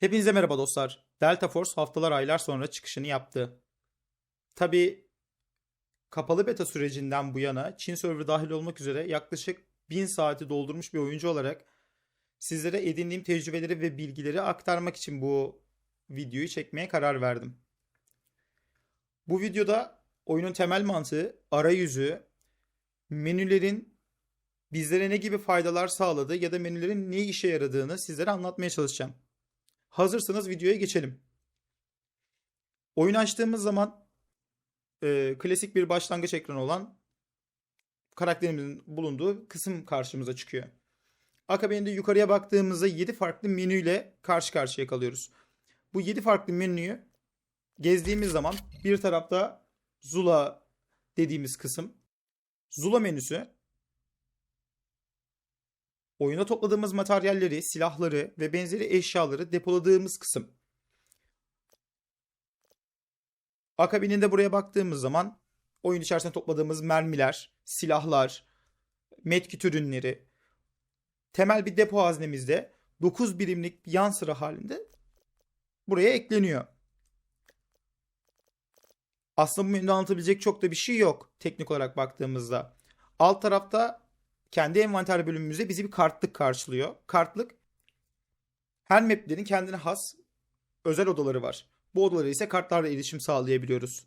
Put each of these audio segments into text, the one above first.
Hepinize merhaba dostlar. Delta Force haftalar aylar sonra çıkışını yaptı. Tabi kapalı beta sürecinden bu yana Çin server dahil olmak üzere yaklaşık 1000 saati doldurmuş bir oyuncu olarak sizlere edindiğim tecrübeleri ve bilgileri aktarmak için bu videoyu çekmeye karar verdim. Bu videoda oyunun temel mantığı, arayüzü, menülerin bizlere ne gibi faydalar sağladığı ya da menülerin ne işe yaradığını sizlere anlatmaya çalışacağım. Hazırsanız videoya geçelim. Oyun açtığımız zaman e, klasik bir başlangıç ekranı olan karakterimizin bulunduğu kısım karşımıza çıkıyor. Akabinde yukarıya baktığımızda 7 farklı menüyle karşı karşıya kalıyoruz. Bu 7 farklı menüyü gezdiğimiz zaman bir tarafta Zula dediğimiz kısım. Zula menüsü oyuna topladığımız materyalleri, silahları ve benzeri eşyaları depoladığımız kısım. Akabininde buraya baktığımız zaman oyun içerisinde topladığımız mermiler, silahlar, medkit ürünleri, temel bir depo haznemizde 9 birimlik bir yan sıra halinde buraya ekleniyor. Aslında bu menüde anlatabilecek çok da bir şey yok teknik olarak baktığımızda. Alt tarafta kendi envanter bölümümüzde bizi bir kartlık karşılıyor. Kartlık her maplerin kendine has özel odaları var. Bu odalara ise kartlarla iletişim sağlayabiliyoruz.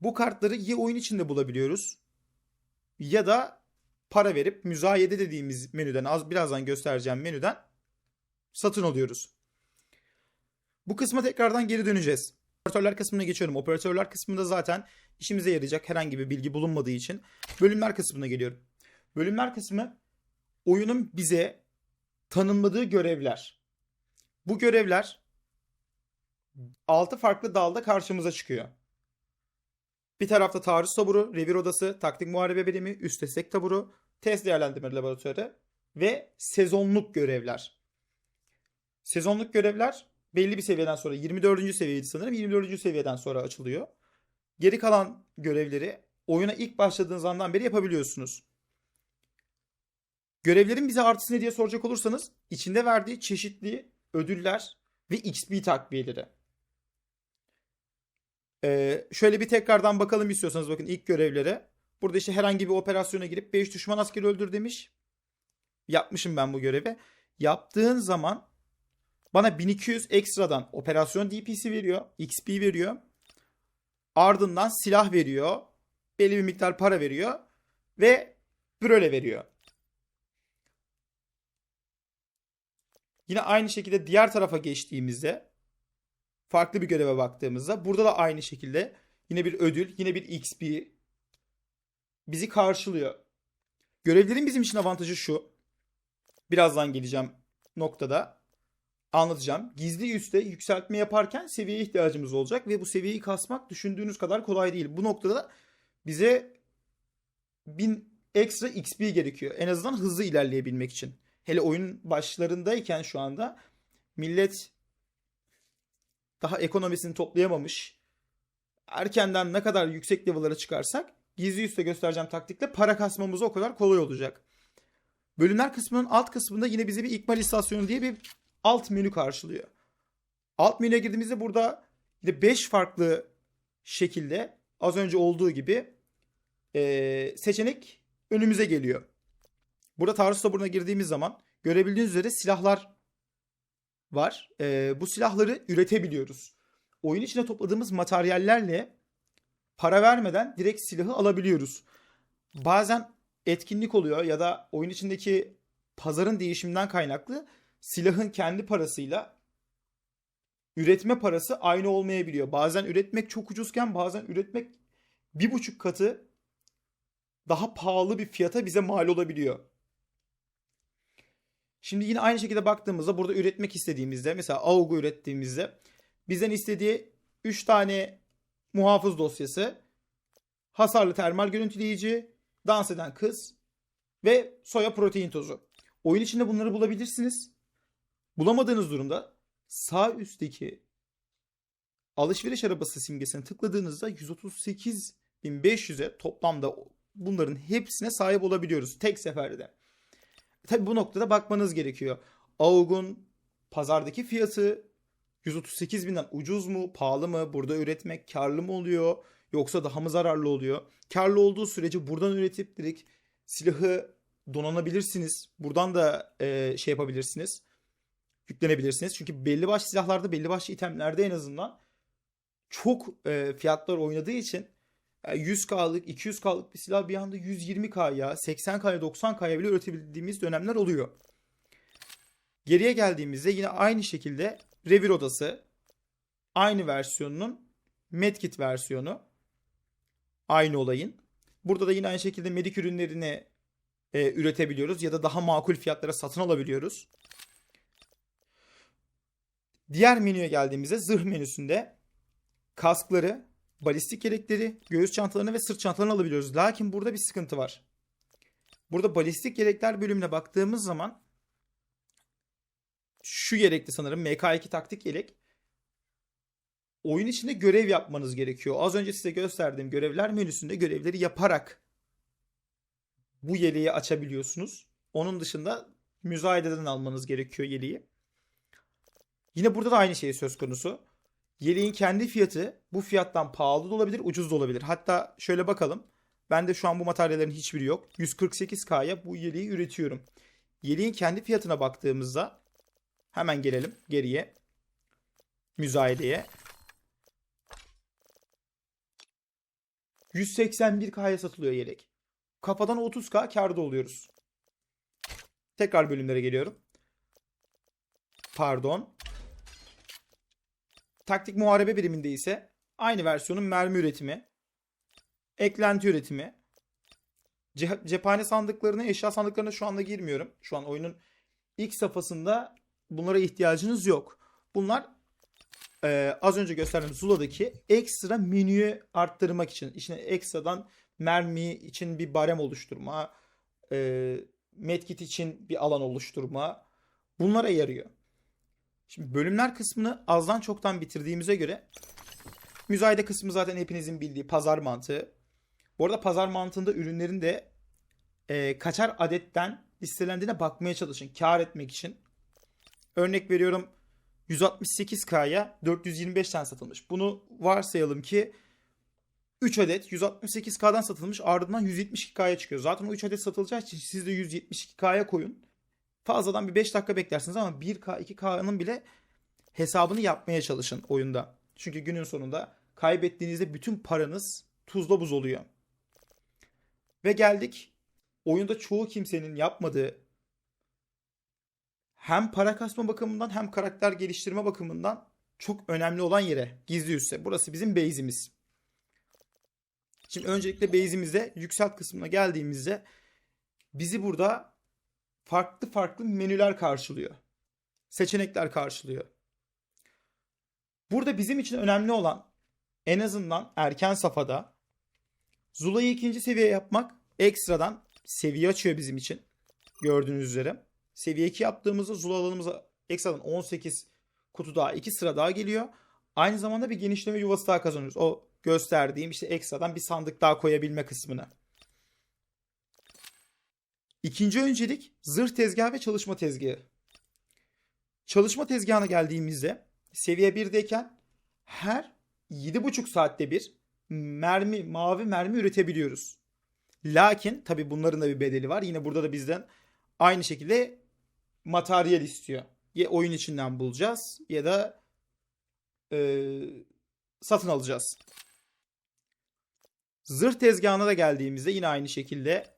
Bu kartları ya oyun içinde bulabiliyoruz ya da para verip müzayede dediğimiz menüden az birazdan göstereceğim menüden satın alıyoruz. Bu kısma tekrardan geri döneceğiz. Operatörler kısmına geçiyorum. Operatörler kısmında zaten işimize yarayacak herhangi bir bilgi bulunmadığı için bölümler kısmına geliyorum. Bölümler kısmı oyunun bize tanımladığı görevler. Bu görevler 6 farklı dalda karşımıza çıkıyor. Bir tarafta taarruz taburu, revir odası, taktik muharebe birimi, üst destek taburu, test değerlendirme laboratuvarı ve sezonluk görevler. Sezonluk görevler belli bir seviyeden sonra 24. seviyeydi sanırım 24. seviyeden sonra açılıyor. Geri kalan görevleri oyuna ilk başladığınız andan beri yapabiliyorsunuz. Görevlerin bize artısı ne diye soracak olursanız içinde verdiği çeşitli ödüller ve XP takviyeleri. Ee, şöyle bir tekrardan bakalım istiyorsanız bakın ilk görevlere. Burada işte herhangi bir operasyona girip 5 düşman askeri öldür demiş. Yapmışım ben bu görevi. Yaptığın zaman bana 1200 ekstradan operasyon DP'si veriyor. XP veriyor. Ardından silah veriyor. Belli bir miktar para veriyor. Ve bröle veriyor. Yine aynı şekilde diğer tarafa geçtiğimizde farklı bir göreve baktığımızda burada da aynı şekilde yine bir ödül, yine bir XP bizi karşılıyor. Görevlerin bizim için avantajı şu. Birazdan geleceğim noktada anlatacağım. Gizli üste yükseltme yaparken seviyeye ihtiyacımız olacak ve bu seviyeyi kasmak düşündüğünüz kadar kolay değil. Bu noktada bize bin ekstra XP gerekiyor. En azından hızlı ilerleyebilmek için. Hele oyun başlarındayken şu anda millet daha ekonomisini toplayamamış. Erkenden ne kadar yüksek level'lara çıkarsak gizli üste göstereceğim taktikle para kasmamız o kadar kolay olacak. Bölümler kısmının alt kısmında yine bize bir ikmal istasyonu diye bir alt menü karşılıyor. Alt menüye girdiğimizde burada yine 5 farklı şekilde az önce olduğu gibi seçenek önümüze geliyor. Burada taarruz taburuna girdiğimiz zaman görebildiğiniz üzere silahlar var. E, bu silahları üretebiliyoruz. Oyun içine topladığımız materyallerle para vermeden direkt silahı alabiliyoruz. Bazen etkinlik oluyor ya da oyun içindeki pazarın değişiminden kaynaklı silahın kendi parasıyla üretme parası aynı olmayabiliyor. Bazen üretmek çok ucuzken bazen üretmek bir buçuk katı daha pahalı bir fiyata bize mal olabiliyor. Şimdi yine aynı şekilde baktığımızda burada üretmek istediğimizde mesela AUG'u ürettiğimizde bizden istediği 3 tane muhafız dosyası, hasarlı termal görüntüleyici, dans eden kız ve soya protein tozu. Oyun içinde bunları bulabilirsiniz. Bulamadığınız durumda sağ üstteki alışveriş arabası simgesine tıkladığınızda 138.500'e toplamda bunların hepsine sahip olabiliyoruz tek seferde. Tabi bu noktada bakmanız gerekiyor. AUG'un pazardaki fiyatı 138 binden ucuz mu, pahalı mı, burada üretmek karlı mı oluyor yoksa daha mı zararlı oluyor? Karlı olduğu sürece buradan üretip direkt silahı donanabilirsiniz. Buradan da e, şey yapabilirsiniz. Yüklenebilirsiniz. Çünkü belli başlı silahlarda, belli başlı itemlerde en azından çok e, fiyatlar oynadığı için 100K'lık, 200K'lık bir silah bir anda 120K'ya, 80K'ya, 90K'ya bile üretebildiğimiz dönemler oluyor. Geriye geldiğimizde yine aynı şekilde revir odası aynı versiyonunun medkit versiyonu aynı olayın. Burada da yine aynı şekilde medik ürünlerini e, üretebiliyoruz ya da daha makul fiyatlara satın alabiliyoruz. Diğer menüye geldiğimizde zırh menüsünde kaskları, balistik yelekleri, göğüs çantalarını ve sırt çantalarını alabiliyoruz. Lakin burada bir sıkıntı var. Burada balistik yelekler bölümüne baktığımız zaman şu yelekti sanırım MK2 taktik yelek. Oyun içinde görev yapmanız gerekiyor. Az önce size gösterdiğim görevler menüsünde görevleri yaparak bu yeleği açabiliyorsunuz. Onun dışında müzayededen almanız gerekiyor yeleği. Yine burada da aynı şey söz konusu. Yeleğin kendi fiyatı bu fiyattan pahalı da olabilir, ucuz da olabilir. Hatta şöyle bakalım. Ben de şu an bu materyallerin hiçbiri yok. 148K'ya bu yeleği üretiyorum. Yeleğin kendi fiyatına baktığımızda hemen gelelim geriye. Müzayedeye. 181K'ya satılıyor yelek. Kafadan 30K karda oluyoruz. Tekrar bölümlere geliyorum. Pardon. Taktik muharebe biriminde ise aynı versiyonun mermi üretimi, eklenti üretimi, ce- cephane sandıklarına, eşya sandıklarına şu anda girmiyorum. Şu an oyunun ilk safhasında bunlara ihtiyacınız yok. Bunlar e, az önce gösterdiğim Zula'daki ekstra menüyü arttırmak için, içine ekstradan mermi için bir barem oluşturma, e, medkit için bir alan oluşturma bunlara yarıyor. Şimdi bölümler kısmını azdan çoktan bitirdiğimize göre müzayede kısmı zaten hepinizin bildiği pazar mantığı. Bu arada pazar mantığında ürünlerin de e, kaçar adetten listelendiğine bakmaya çalışın. Kar etmek için. Örnek veriyorum 168K'ya 425 tane satılmış. Bunu varsayalım ki 3 adet 168K'dan satılmış ardından 172K'ya çıkıyor. Zaten o 3 adet satılacağı için siz de 172K'ya koyun. Fazladan bir 5 dakika beklersiniz ama 1K 2K'nın bile hesabını yapmaya çalışın oyunda. Çünkü günün sonunda kaybettiğinizde bütün paranız tuzla buz oluyor. Ve geldik oyunda çoğu kimsenin yapmadığı hem para kasma bakımından hem karakter geliştirme bakımından çok önemli olan yere gizli üsse. Burası bizim base'imiz. Şimdi öncelikle base'imize yükselt kısmına geldiğimizde bizi burada farklı farklı menüler karşılıyor. Seçenekler karşılıyor. Burada bizim için önemli olan en azından erken safhada Zula'yı ikinci seviye yapmak ekstradan seviye açıyor bizim için. Gördüğünüz üzere. Seviye 2 yaptığımızda Zula alanımıza ekstradan 18 kutu daha 2 sıra daha geliyor. Aynı zamanda bir genişleme yuvası daha kazanıyoruz. O gösterdiğim işte ekstradan bir sandık daha koyabilme kısmını. İkinci öncelik zırh tezgahı ve çalışma tezgahı. Çalışma tezgahına geldiğimizde seviye 1'deyken her 7,5 saatte bir mermi, mavi mermi üretebiliyoruz. Lakin tabi bunların da bir bedeli var. Yine burada da bizden aynı şekilde materyal istiyor. Ya oyun içinden bulacağız ya da e, satın alacağız. Zırh tezgahına da geldiğimizde yine aynı şekilde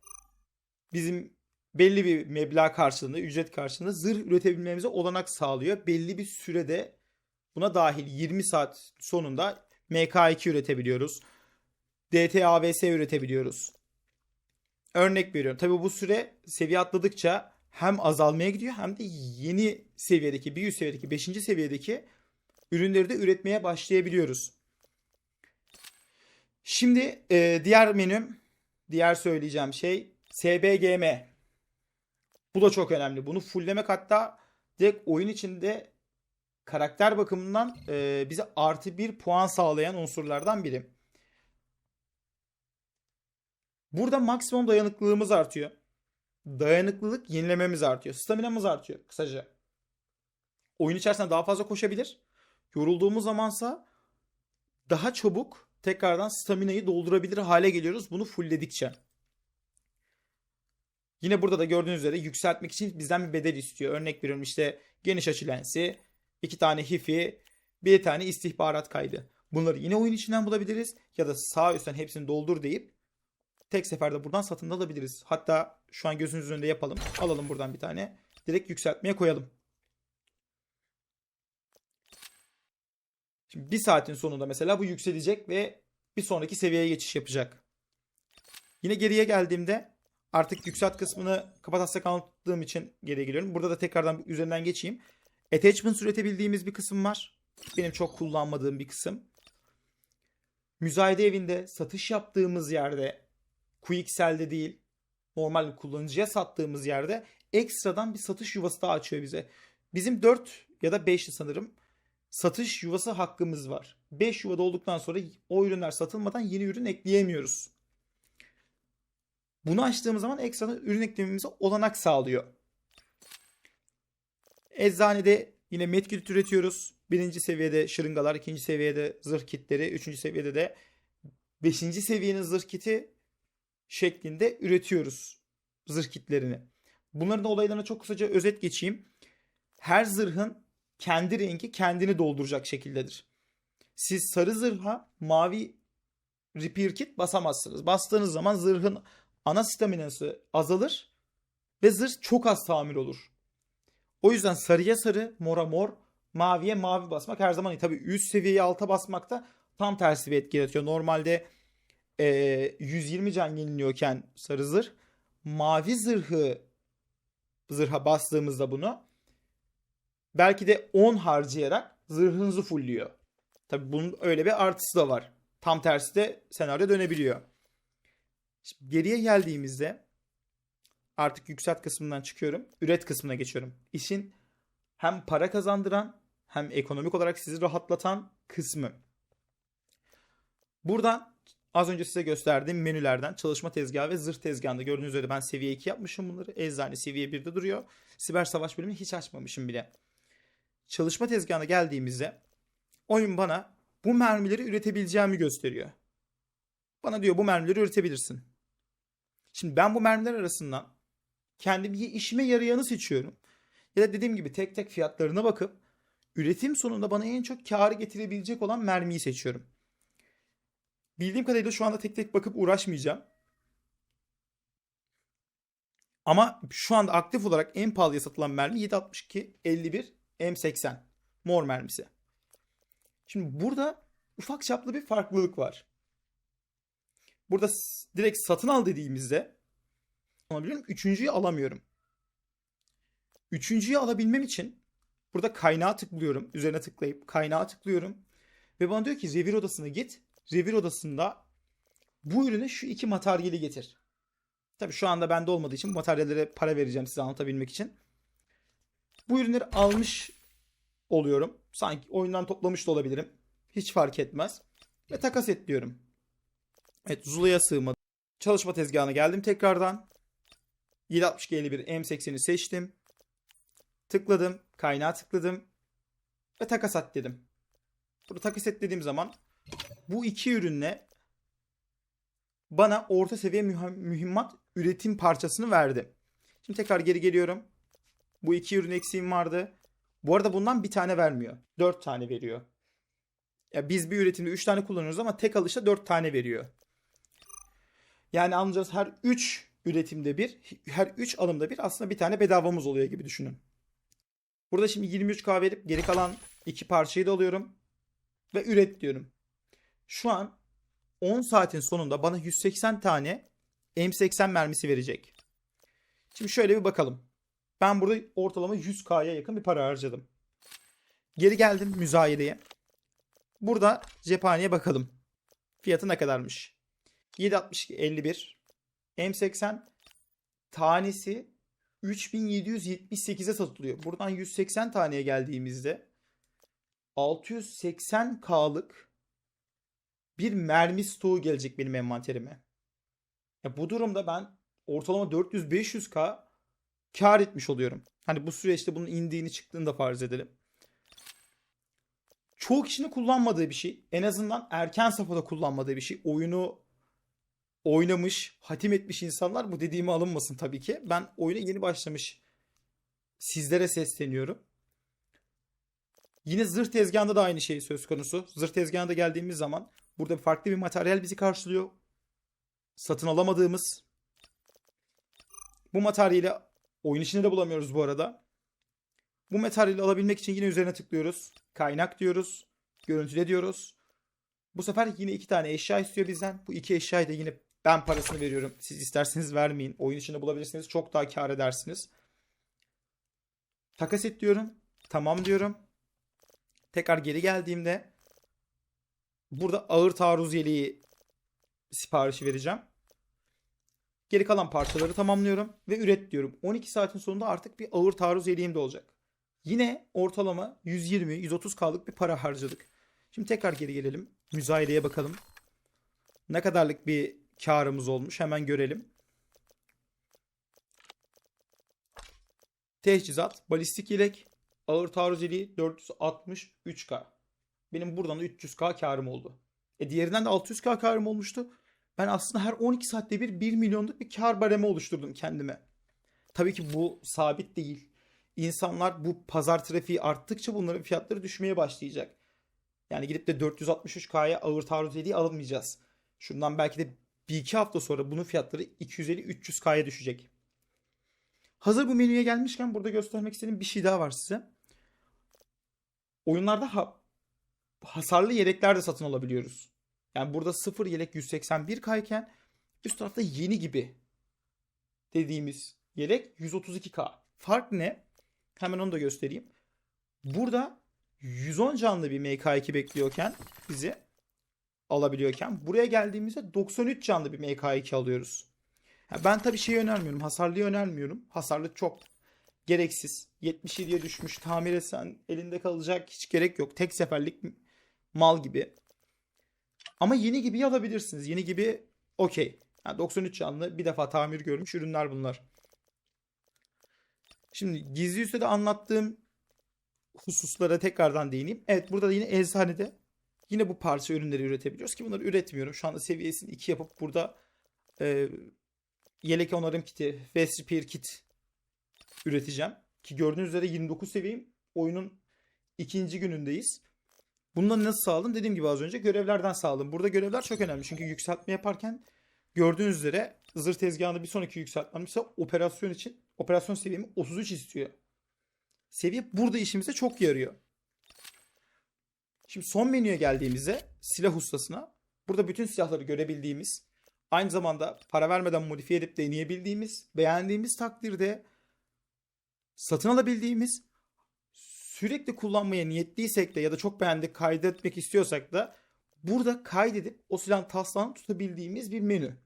bizim belli bir meblağ karşılığında, ücret karşılığında zırh üretebilmemize olanak sağlıyor. Belli bir sürede buna dahil 20 saat sonunda MK2 üretebiliyoruz. DTAVS üretebiliyoruz. Örnek veriyorum. Tabi bu süre seviye atladıkça hem azalmaya gidiyor hem de yeni seviyedeki, bir üst seviyedeki, 5. seviyedeki ürünleri de üretmeye başlayabiliyoruz. Şimdi e, diğer menüm, diğer söyleyeceğim şey SBGM. Bu da çok önemli. Bunu fulllemek hatta direkt oyun içinde karakter bakımından e, bize artı bir puan sağlayan unsurlardan biri. Burada maksimum dayanıklılığımız artıyor. Dayanıklılık yenilememiz artıyor. Staminamız artıyor kısaca. oyun içerisinde daha fazla koşabilir. Yorulduğumuz zamansa daha çabuk tekrardan staminayı doldurabilir hale geliyoruz bunu fullledikçe. Yine burada da gördüğünüz üzere yükseltmek için bizden bir bedel istiyor. Örnek veriyorum işte geniş açı lensi, iki tane hifi, bir tane istihbarat kaydı. Bunları yine oyun içinden bulabiliriz ya da sağ üstten hepsini doldur deyip tek seferde buradan satın alabiliriz. Hatta şu an gözünüzün önünde yapalım. Alalım buradan bir tane. Direkt yükseltmeye koyalım. Şimdi bir saatin sonunda mesela bu yükselecek ve bir sonraki seviyeye geçiş yapacak. Yine geriye geldiğimde artık yükselt kısmını kapatasya anlattığım için geriye geliyorum. Burada da tekrardan üzerinden geçeyim. Attachment üretebildiğimiz bir kısım var. Benim çok kullanmadığım bir kısım. Müzayede evinde satış yaptığımız yerde Quicksel'de değil normal kullanıcıya sattığımız yerde ekstradan bir satış yuvası daha açıyor bize. Bizim 4 ya da 5'li sanırım satış yuvası hakkımız var. 5 yuvada olduktan sonra o ürünler satılmadan yeni ürün ekleyemiyoruz. Bunu açtığımız zaman ekstradan ürün eklememize olanak sağlıyor. Eczanede yine medkit üretiyoruz. Birinci seviyede şırıngalar, ikinci seviyede zırh kitleri, üçüncü seviyede de beşinci seviyenin zırh kiti şeklinde üretiyoruz zırh kitlerini. Bunların da olaylarına çok kısaca özet geçeyim. Her zırhın kendi rengi kendini dolduracak şekildedir. Siz sarı zırha mavi repair kit basamazsınız. Bastığınız zaman zırhın ana staminası azalır ve zırh çok az tamir olur. O yüzden sarıya sarı, mora mor, maviye mavi basmak her zaman iyi. Tabii üst seviyeyi alta basmak da tam tersi bir etki yaratıyor. Normalde e, 120 can yeniliyorken sarı zırh mavi zırhı zırha bastığımızda bunu belki de 10 harcayarak zırhınızı fullüyor. Tabii bunun öyle bir artısı da var. Tam tersi de senaryo dönebiliyor. Şimdi geriye geldiğimizde artık yükselt kısmından çıkıyorum. Üret kısmına geçiyorum. İşin hem para kazandıran hem ekonomik olarak sizi rahatlatan kısmı. Buradan az önce size gösterdiğim menülerden çalışma tezgahı ve zırh tezgahında gördüğünüz üzere ben seviye 2 yapmışım bunları. Eczane seviye 1'de duruyor. Siber savaş bölümünü hiç açmamışım bile. Çalışma tezgahına geldiğimizde oyun bana bu mermileri üretebileceğimi gösteriyor. Bana diyor bu mermileri üretebilirsin. Şimdi ben bu mermiler arasından kendi işime yarayanı seçiyorum. Ya da dediğim gibi tek tek fiyatlarına bakıp üretim sonunda bana en çok karı getirebilecek olan mermiyi seçiyorum. Bildiğim kadarıyla şu anda tek tek bakıp uğraşmayacağım. Ama şu anda aktif olarak en pahalıya satılan mermi 762 51 M80 mor mermisi. Şimdi burada ufak çaplı bir farklılık var. Burada direkt satın al dediğimizde alabiliyorum. Üçüncüyü alamıyorum. Üçüncüyü alabilmem için burada kaynağa tıklıyorum. Üzerine tıklayıp kaynağa tıklıyorum. Ve bana diyor ki revir odasına git. Revir odasında bu ürüne şu iki materyali getir. Tabii şu anda bende olmadığı için bu materyallere para vereceğim size anlatabilmek için. Bu ürünleri almış oluyorum. Sanki oyundan toplamış da olabilirim. Hiç fark etmez. Ve takas et diyorum. Evet Zula'ya sığmadı. Çalışma tezgahına geldim tekrardan. 762 51 M80'i seçtim. Tıkladım. Kaynağa tıkladım. Ve takas et dedim. Burada takas et dediğim zaman bu iki ürünle bana orta seviye mühimmat üretim parçasını verdi. Şimdi tekrar geri geliyorum. Bu iki ürün eksiğim vardı. Bu arada bundan bir tane vermiyor. Dört tane veriyor. Ya biz bir üretimde üç tane kullanıyoruz ama tek alışta dört tane veriyor. Yani anlayacağız her 3 üretimde bir, her 3 alımda bir aslında bir tane bedavamız oluyor gibi düşünün. Burada şimdi 23K verip geri kalan iki parçayı da alıyorum ve üret diyorum. Şu an 10 saatin sonunda bana 180 tane M80 mermisi verecek. Şimdi şöyle bir bakalım. Ben burada ortalama 100K'ya yakın bir para harcadım. Geri geldim müzayedeye. Burada cephaneye bakalım. Fiyatı ne kadarmış? 7.62 51 M80 tanesi 3778'e satılıyor. Buradan 180 taneye geldiğimizde 680K'lık bir mermi stoğu gelecek benim envanterime. Ya bu durumda ben ortalama 400-500K kar etmiş oluyorum. Hani bu süreçte bunun indiğini çıktığını da farz edelim. çoğu kişinin kullanmadığı bir şey. En azından erken safhada kullanmadığı bir şey. Oyunu oynamış, hatim etmiş insanlar bu dediğimi alınmasın tabii ki. Ben oyuna yeni başlamış sizlere sesleniyorum. Yine zırh tezgahında da aynı şey söz konusu. Zırh tezgahına geldiğimiz zaman burada farklı bir materyal bizi karşılıyor. Satın alamadığımız. Bu materyali oyun içinde de bulamıyoruz bu arada. Bu materyali alabilmek için yine üzerine tıklıyoruz. Kaynak diyoruz. Görüntüle diyoruz. Bu sefer yine iki tane eşya istiyor bizden. Bu iki eşyayı da yine ben parasını veriyorum. Siz isterseniz vermeyin. Oyun içinde bulabilirsiniz. Çok daha kar edersiniz. Takas et diyorum. Tamam diyorum. Tekrar geri geldiğimde burada ağır taarruz yeleği siparişi vereceğim. Geri kalan parçaları tamamlıyorum ve üret diyorum. 12 saatin sonunda artık bir ağır taarruz yeleğim de olacak. Yine ortalama 120-130K'lık bir para harcadık. Şimdi tekrar geri gelelim. Müzayedeye bakalım. Ne kadarlık bir karımız olmuş hemen görelim. Teçhizat, balistik yelek, ağır taarruz yeleği 463K. Benim buradan da 300K karım oldu. E diğerinden de 600K karım olmuştu. Ben aslında her 12 saatte bir 1 milyonluk bir kar baremi oluşturdum kendime. Tabii ki bu sabit değil. İnsanlar bu pazar trafiği arttıkça bunların fiyatları düşmeye başlayacak. Yani gidip de 463K'ya ağır taarruz yeleği almayacağız. Şundan belki de bir iki hafta sonra bunun fiyatları 250-300K'ya düşecek. Hazır bu menüye gelmişken burada göstermek istediğim bir şey daha var size. Oyunlarda ha- hasarlı yelekler de satın alabiliyoruz. Yani burada 0 yelek 181K iken üst tarafta yeni gibi dediğimiz yelek 132K. Fark ne? Hemen onu da göstereyim. Burada 110 canlı bir MK2 bekliyorken bizi alabiliyorken buraya geldiğimizde 93 canlı bir MK2 alıyoruz. Ya ben tabii şeyi önermiyorum. Hasarlıyı önermiyorum. Hasarlı çok gereksiz. 77'ye düşmüş. Tamir etsen elinde kalacak hiç gerek yok. Tek seferlik mal gibi. Ama yeni gibi alabilirsiniz. Yeni gibi okey. Yani 93 canlı bir defa tamir görmüş ürünler bunlar. Şimdi gizli üstte de anlattığım hususlara tekrardan değineyim. Evet burada da yine eczanede yine bu parça ürünleri üretebiliyoruz ki bunları üretmiyorum. Şu anda seviyesini 2 yapıp burada e, yelek onarım kiti, Vest Repair kit üreteceğim. Ki gördüğünüz üzere 29 seviyeyim. Oyunun ikinci günündeyiz. Bundan nasıl sağladım? Dediğim gibi az önce görevlerden sağladım. Burada görevler çok önemli. Çünkü yükseltme yaparken gördüğünüz üzere zırh tezgahında bir sonraki yükseltmem ise operasyon için operasyon seviyemi 33 istiyor. Seviye burada işimize çok yarıyor. Şimdi son menüye geldiğimizde silah ustasına burada bütün silahları görebildiğimiz aynı zamanda para vermeden modifiye edip deneyebildiğimiz beğendiğimiz takdirde satın alabildiğimiz sürekli kullanmaya niyetliysek de ya da çok beğendik kaydetmek istiyorsak da burada kaydedip o silahın taslağını tutabildiğimiz bir menü.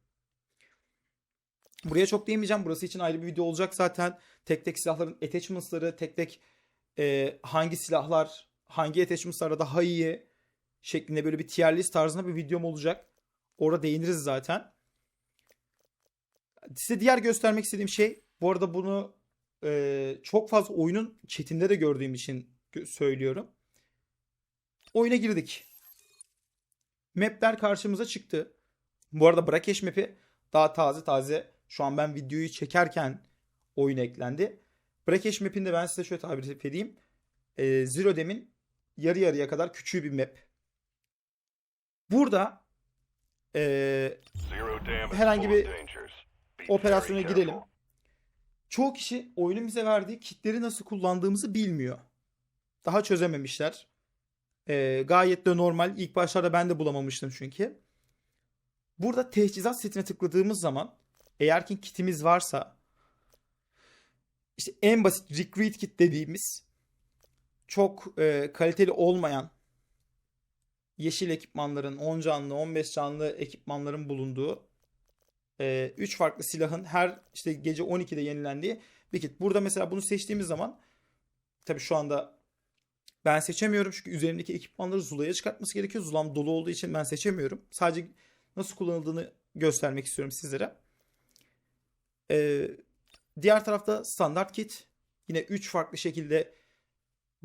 Buraya çok değinmeyeceğim. Burası için ayrı bir video olacak zaten. Tek tek silahların attachments'ları, tek tek e, hangi silahlar, hangi attachments'lara daha iyi şeklinde böyle bir tier list tarzında bir videom olacak. Orada değiniriz zaten. Size diğer göstermek istediğim şey, bu arada bunu e, çok fazla oyunun chatinde de gördüğüm için söylüyorum. Oyuna girdik. Map'ler karşımıza çıktı. Bu arada Brakesh map'i daha taze taze şu an ben videoyu çekerken oyun eklendi. Brakesh map'inde ben size şöyle tabir edeyim. E, Zero Dem'in yarı yarıya kadar küçüğü bir map. Burada e, herhangi bir operasyona girelim. Çoğu kişi oyunun bize verdiği kitleri nasıl kullandığımızı bilmiyor. Daha çözememişler. Ee, gayet de normal. İlk başlarda ben de bulamamıştım çünkü. Burada teçhizat setine tıkladığımız zaman eğer ki kitimiz varsa işte en basit recruit kit dediğimiz çok e, kaliteli olmayan yeşil ekipmanların 10 canlı 15 canlı ekipmanların bulunduğu 3 farklı silahın her işte gece 12'de yenilendiği bir kit. Burada mesela bunu seçtiğimiz zaman tabii şu anda ben seçemiyorum çünkü üzerindeki ekipmanları Zula'ya çıkartması gerekiyor. Zulam dolu olduğu için ben seçemiyorum. Sadece nasıl kullanıldığını göstermek istiyorum sizlere. Ee, diğer tarafta standart kit. Yine 3 farklı şekilde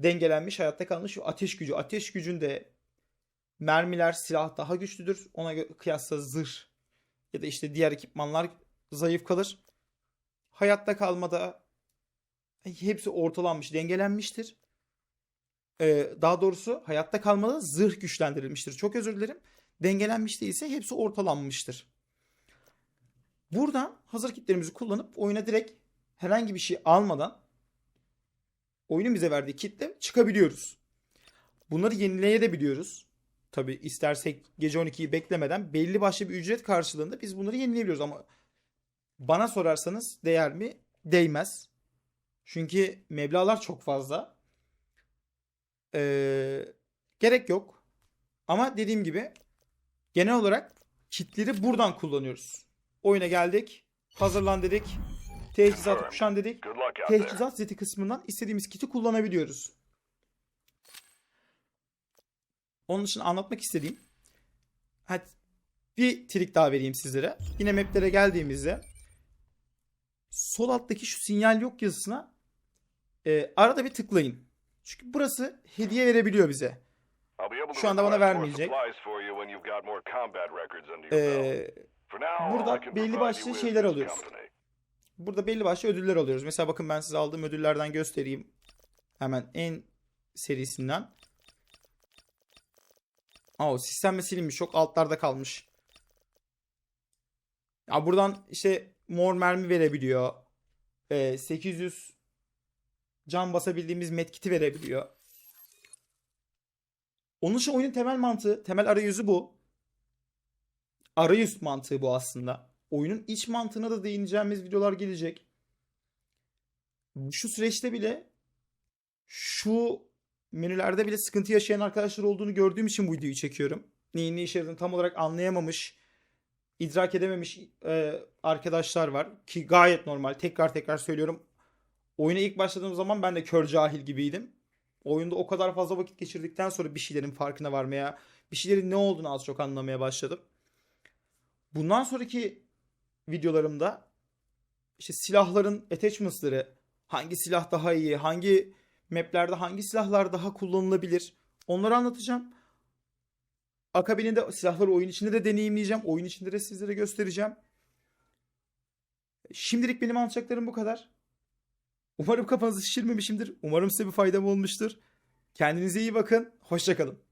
dengelenmiş, hayatta kalmış ve ateş gücü. Ateş gücünde mermiler, silah daha güçlüdür. Ona kıyasla zırh ya da işte diğer ekipmanlar zayıf kalır. Hayatta kalmada hepsi ortalanmış, dengelenmiştir. Ee, daha doğrusu hayatta kalmada zırh güçlendirilmiştir. Çok özür dilerim. Dengelenmiş değilse hepsi ortalanmıştır. Buradan hazır kitlerimizi kullanıp oyuna direkt herhangi bir şey almadan oyunun bize verdiği kitle çıkabiliyoruz. Bunları yenileyebiliyoruz. Tabi istersek gece 12'yi beklemeden belli başlı bir ücret karşılığında biz bunları yenileyebiliyoruz ama bana sorarsanız değer mi? Değmez. Çünkü meblağlar çok fazla. Ee, gerek yok. Ama dediğim gibi genel olarak kitleri buradan kullanıyoruz. Oyuna geldik. Hazırlan dedik. Teçhizatı kuşan dedik. Teçhizat seti kısmından istediğimiz kiti kullanabiliyoruz. Onun için anlatmak istediğim hadi bir trik daha vereyim sizlere. Yine maplere geldiğimizde sol alttaki şu sinyal yok yazısına e, arada bir tıklayın. Çünkü burası hediye verebiliyor bize. Şu anda bana vermeyecek. Ee, burada belli başlı şeyler alıyoruz. Burada belli başlı ödüller alıyoruz. Mesela bakın ben size aldığım ödüllerden göstereyim. Hemen en serisinden. Aa, sistem silinmiş. Çok altlarda kalmış. Ya buradan işte mor mermi verebiliyor. Ee, 800 can basabildiğimiz medkit'i verebiliyor. Onun için oyunun temel mantığı, temel arayüzü bu. Arayüz mantığı bu aslında. Oyunun iç mantığına da değineceğimiz videolar gelecek. Şu süreçte bile şu menülerde bile sıkıntı yaşayan arkadaşlar olduğunu gördüğüm için bu videoyu çekiyorum. Neyin ne işe tam olarak anlayamamış, idrak edememiş e, arkadaşlar var. Ki gayet normal. Tekrar tekrar söylüyorum. Oyuna ilk başladığım zaman ben de kör cahil gibiydim. Oyunda o kadar fazla vakit geçirdikten sonra bir şeylerin farkına varmaya, bir şeylerin ne olduğunu az çok anlamaya başladım. Bundan sonraki videolarımda işte silahların attachments'ları, hangi silah daha iyi, hangi maplerde hangi silahlar daha kullanılabilir onları anlatacağım. Akabininde silahları oyun içinde de deneyimleyeceğim. Oyun içinde de sizlere göstereceğim. Şimdilik benim anlatacaklarım bu kadar. Umarım kafanızı şişirmemişimdir. Umarım size bir faydam olmuştur. Kendinize iyi bakın. Hoşçakalın.